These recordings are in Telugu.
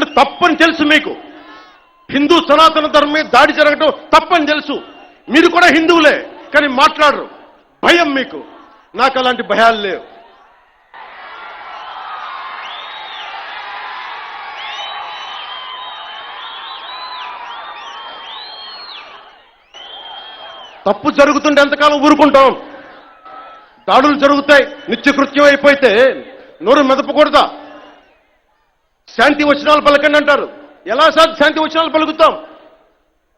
అంటే తప్పని తెలుసు మీకు. హిందూ సనాతన ధర్మం మీద దాడి జరగడం తప్పని తెలుసు. మీరు కూడా హిందువులే కానీ మాట్లాడరు. భయం మీకు. నాకు అలాంటి భయాలు లేవు. తప్పు జరుగుతుంటే ఎంతకాలం ఊరుకుంటాం? దాడులు జరుగుతాయి నిత్యకృత్యం అయిపోతే నోరు మెదపకూడదా? శాంతి వచనాలు పలకండి అంటారు. ఎలా సార్ శాంతి వచనాలు పలుకుతాం?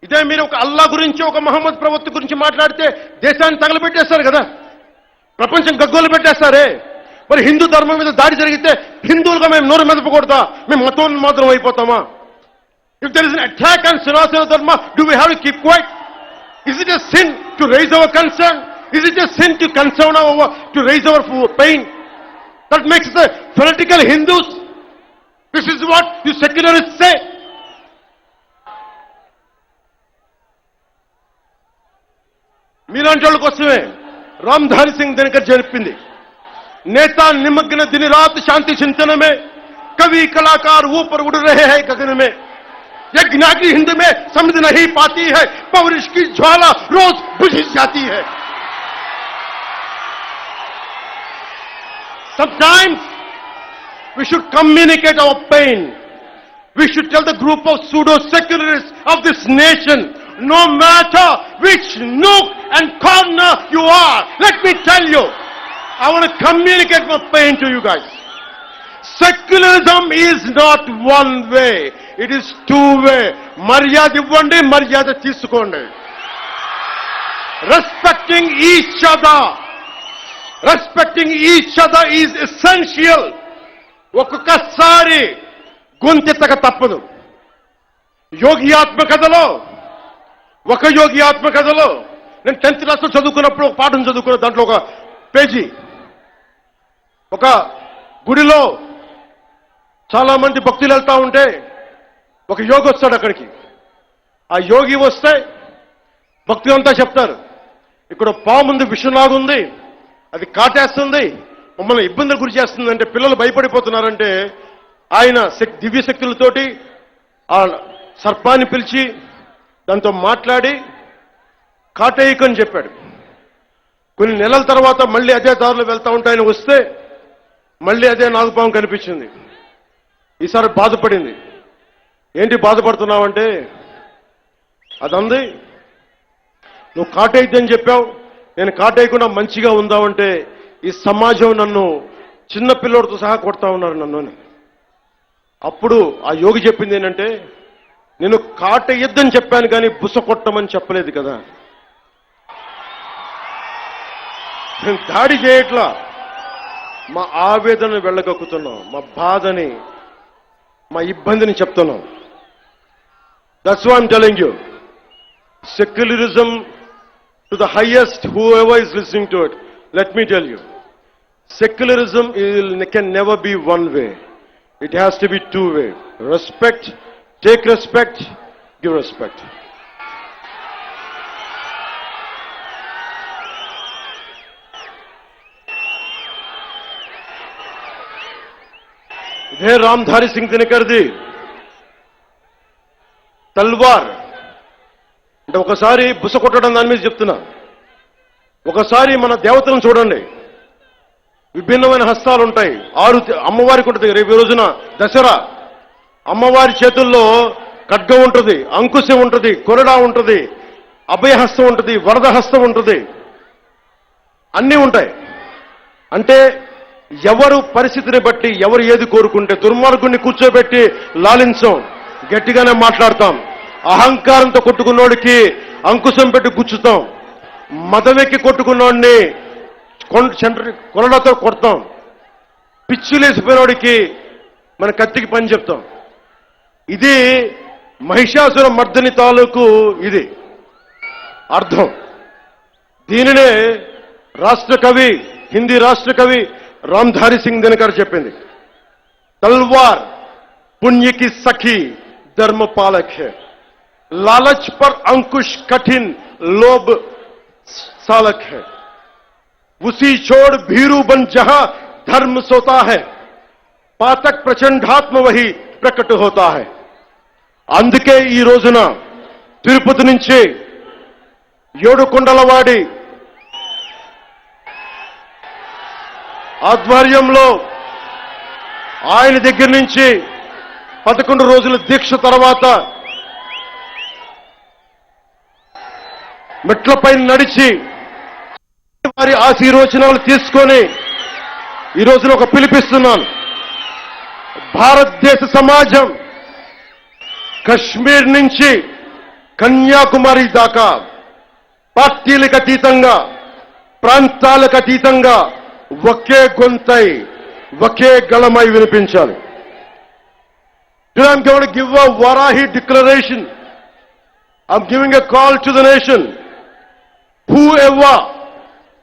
ఇదే మీరు ఒక అల్లా గురించి ఒక మహమ్మద్ ప్రవక్త గురించి మాట్లాడితే దేశాన్ని తగలబెట్టేస్తారు కదా? ప్రపంచం గగ్గోలు పెట్టేస్తారే? మరి హిందూ ధర్మం మీద దాడి జరిగితే హిందువులుగా మేము నోరు మెదపకూడదా? మేము మతోన్మాదం అయిపోతామా? If there is an attack and Sanatana Dharma do we have to keep quiet is it a sin to raise our concern is it a sin to concern our to raise our pain that makes the political Hindus This is what you secularists say. మీలాంటి వాళ్ళ కోసమే రామ్ధారి సింగ్ దినకర్ చెప్పింది नेता निमग्न दिन रात शांति चिंतन में कवि कलाकार ऊपर उड़ रहे हैं गगन में यज्ञ की हिंद में समझ नहीं पाती है पौरुष की ज्वाला रोज बुझ जाती है Sometimes we should communicate our pain. We should tell the group of pseudo secularists of this nation, no matter which nook and corner you are, let me tell you, I want to communicate my pain to you guys. Secularism is not one way it is two way మర్యాద ఇవ్వండి మర్యాద తీసుకోండి respecting each other respecting each other is essential ఒక్కొక్కసారి గొంతెత్తక తప్పదు. యోగి ఆత్మకథలో ఒక యోగి ఆత్మకథలో నేను టెన్త్ క్లాస్లో చదువుకున్నప్పుడు ఒక పాఠం చదువుకున్న దాంట్లో ఒక పేజీ ఒక గుడిలో చాలా మంది భక్తులు వెళ్తా ఉంటే ఒక యోగి వస్తాడు అక్కడికి. ఆ యోగి వస్తే భక్తులంతా చెప్తారు ఇక్కడ పాముంది విషలాగుంది అది కాటేస్తుంది మమ్మల్ని ఇబ్బందులు గురి చేస్తుందంటే పిల్లలు భయపడిపోతున్నారంటే ఆయన శక్తి దివ్య ఆ సర్పాన్ని పిలిచి దాంతో మాట్లాడి కాటేయకని చెప్పాడు. కొన్ని నెలల తర్వాత మళ్ళీ అదే దారిలో వెళ్తా ఉంటాయని వస్తే మళ్ళీ అదే నాగుపాము కనిపించింది. ఈసారి బాధపడింది. ఏంటి బాధపడుతున్నావంటే అదంది నువ్వు కాటేయద్దని చెప్పావు నేను కాటేయకుండా మంచిగా ఉందావంటే ఈ సమాజం నన్ను చిన్న పిల్లోడితో సహా కొడతా ఉన్నారు నన్ను అని. అప్పుడు ఆ యోగి చెప్పింది ఏంటంటే నేను కాటేయద్దని చెప్పాను కానీ బుస కొట్టమని చెప్పలేదు కదా. నేను దాడి చేయట్లా. మా ఆవేదనను వెళ్ళగక్కుతున్నాం మా బాధని మా ఇబ్బందిని చెప్తున్నాం. That's one telling you secularism to the highest whoever is listening to it let me tell you secularism can never be one way it has to be two way respect take respect give respect ఇదే రామ్ధారి సింగ్ దినకర్ది తల్వార్ అంటే ఒకసారి బుస కొట్టడం దాని మీద చెప్తున్నా. ఒకసారి మన దేవతలను చూడండి. విభిన్నమైన హస్తాలు ఉంటాయి ఆరు అమ్మవారికి ఉంటుంది. రేపు రోజున దసరా. అమ్మవారి చేతుల్లో ఖడ్గం ఉంటుంది అంకుశం ఉంటుంది కొరడా ఉంటుంది అభయహస్తం ఉంటుంది వరద హస్తం ఉంటుంది. అన్నీ ఉంటాయి. అంటే ఎవరు పరిస్థితిని బట్టి ఎవరు ఏది కోరుకుంటే దుర్మార్గుణ్ణి కూర్చోబెట్టి లాలించం. గట్టిగానే మాట్లాడతాం. అహంకారంతో కొట్టుకున్నోడికి అంకుశం పెట్టి గుచ్చుతాం. మదవెక్కి కొట్టుకున్నోడిని కొండ కొరలతో కొడతాం. పిచ్చిలేసిపోయినోడికి మన కత్తికి పని చెప్తాం. ఇది మహిషాసుర మర్దని తాలూకు ఇది. అర్థం. దీనినే రాష్ట్ర కవి హిందీ రాష్ట్ర కవి రామ్ధారి సింగ్ దినకర్ చెప్పింది. తల్వార్ పుణ్యకి సఖి ధర్మపాలక్ హే లాలచ్ పర్ అంకుష్ కఠిన్ లోబ్ సాలక్ उसी छोड़ भीरू बन जहां धर्म सोता है पातक प्रचंडात्म वही प्रकट होता है అందుకే ఈ రోజున తిరుపతి నుంచి ఏడుకొండలవాడి ఆధ్వర్యంలో ఆయన దగ్గర నుంచి పదకొండు రోజుల దీక్ష తర్వాత మెట్లపై నడిచి వారి ఆశీర్వచనాలు తీసుకొని ఈ రోజున ఒక పిలిపిస్తున్నాను భారతదేశ సమాజం కశ్మీర్ నుంచి కన్యాకుమారి దాకా పార్టీలకు అతీతంగా ప్రాంతాలకు అతీతంగా ఒకే గొంతై ఒకే గళమై వినిపించాలి Today I'm going to give a giving declaration. I'm giving a call to the nation. Whoever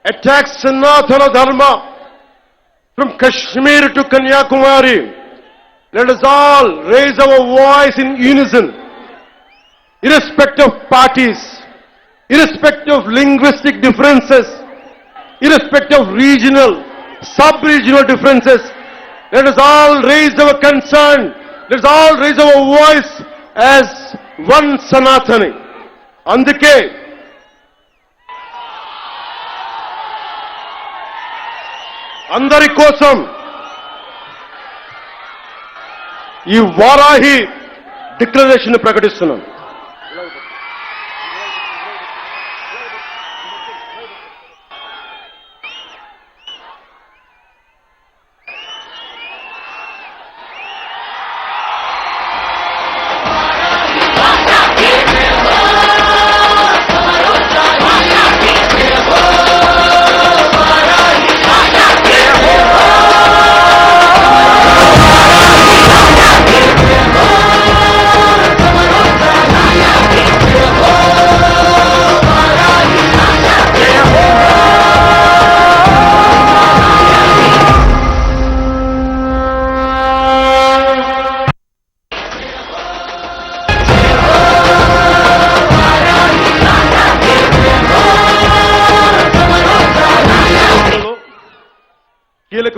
attacks Sanatana Dharma from Kashmir to Kanyakumari. Let us all raise our voice in unison, irrespective of parties, irrespective of linguistic differences, irrespective of regional, sub-regional differences. Let us all raise our concern. Let us all raise our voice as one Sanatani. Andike, అందరి కోసం ఈ వారాహి డిక్లరేషన్ ప్రకటిస్తున్నాం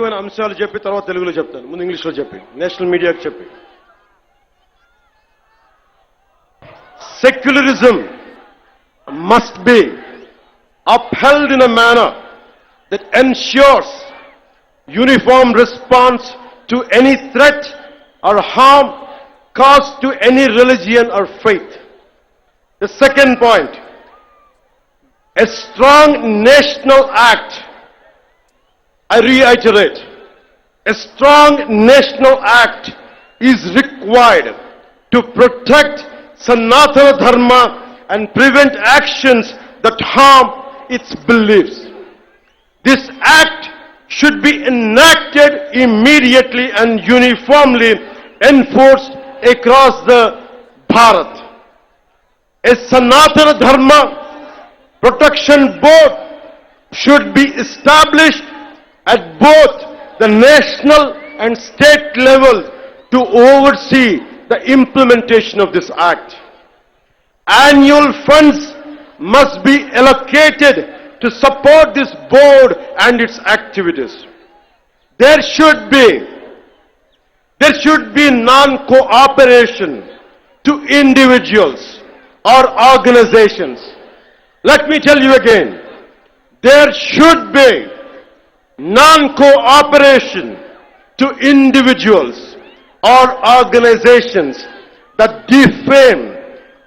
కీలకమైన అంశాలు చెప్పి తర్వాత తెలుగులో చెప్తాను ముందు ఇంగ్లీష్లో చెప్పి నేషనల్ మీడియాకి చెప్పి secularism must be upheld in a manner that ensures uniform response to any threat or harm caused to any religion or faith. The second point, a strong national act I reiterate, a strong national act is required to protect Sanatana Dharma and prevent actions that harm its beliefs. This act should be enacted immediately and uniformly enforced across the Bharat. A Sanatana Dharma Protection Board should be established at both the national and state level to oversee the implementation of this act. Annual funds must be allocated to support this board and its activities. There should be there should be non-cooperation to individuals or organizations. Let me tell you again, there should be non-cooperation to individuals or organizations that defame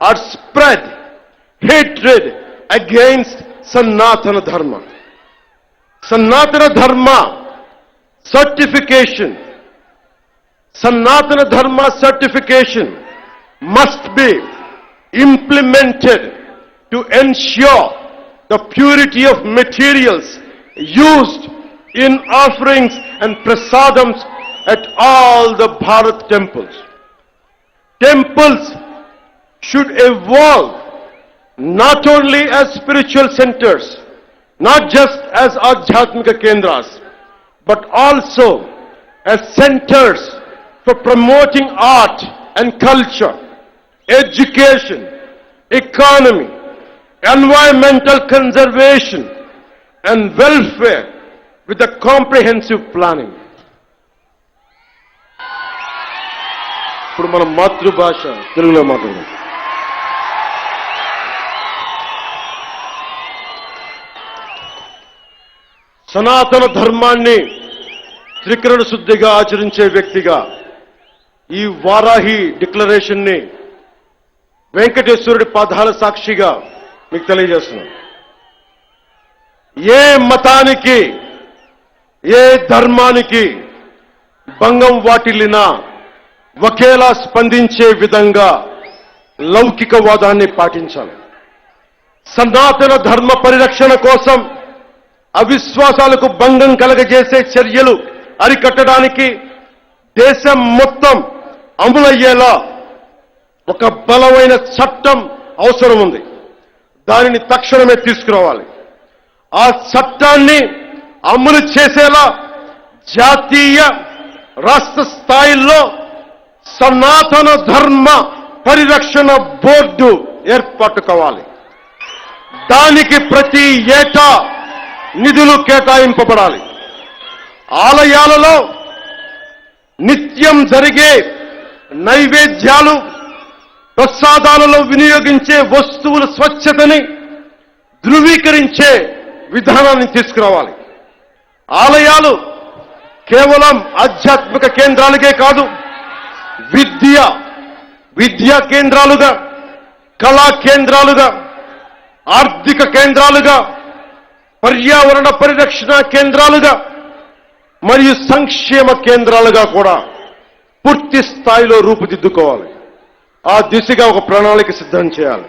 or spread hatred against Sanatana Dharma. Sanatana Dharma certification, Sanatana Dharma certification must be implemented to ensure the purity of materials used in offerings and prasadams at all the Bharat temples. Temples should evolve not only as spiritual centers, not just as Adhyatmika Kendras, but also as centers for promoting art and culture, education, economy, environmental conservation, and welfare with a comprehensive planning. ఇప్పుడు మన మాతృభాష తెలుగులో మాట్లాడదాం సనాతన ధర్మాన్ని త్రికరణ శుద్ధిగా ఆచరించే వ్యక్తిగా ఈ వారాహి డిక్లరేషన్ని వెంకటేశ్వరుడి పాదాల సాక్షిగా మీకు తెలియజేస్తున్నాను ఏ మతానికి ఏ ధర్మానికి భంగం వాటిల్లినా ఒకేలా స్పందించే విధంగా లౌకికవాదాన్ని పాటించాలి. సనాతన ధర్మ పరిరక్షణ కోసం అవిశ్వాసాలకు భంగం కలగజేసే చర్యలు అరికట్టడానికి దేశం మొత్తం అమలయ్యేలా ఒక బలమైన చట్టం అవసరం ఉంది దానిని తక్షణమే తీసుకురావాలి. ఆ చట్టాన్ని అమలు చేసేలా జాతీయ రాష్ట్ర స్థాయిల్లో సనాతన ధర్మ పరిరక్షణ బోర్డు ఏర్పాటు కావాలి. దానికి ప్రతి ఏటా నిధులు కేటాయింపబడాలి. ఆలయాలలో నిత్యం జరిగే నైవేద్యాలు ప్రసాదాలలో వినియోగించే వస్తువుల స్వచ్ఛతని ధృవీకరించే విధానాన్ని తీసుకురావాలి. ఆలయాలు కేవలం ఆధ్యాత్మిక కేంద్రాలకే కాదు విద్య విద్యా కేంద్రాలుగా కళా కేంద్రాలుగా ఆర్థిక కేంద్రాలుగా పర్యావరణ పరిరక్షణ కేంద్రాలుగా మరియు సంక్షేమ కేంద్రాలుగా కూడా పూర్తి స్థాయిలో రూపుదిద్దుకోవాలి. ఆ దిశగా ఒక ప్రణాళిక సిద్ధం చేయాలి.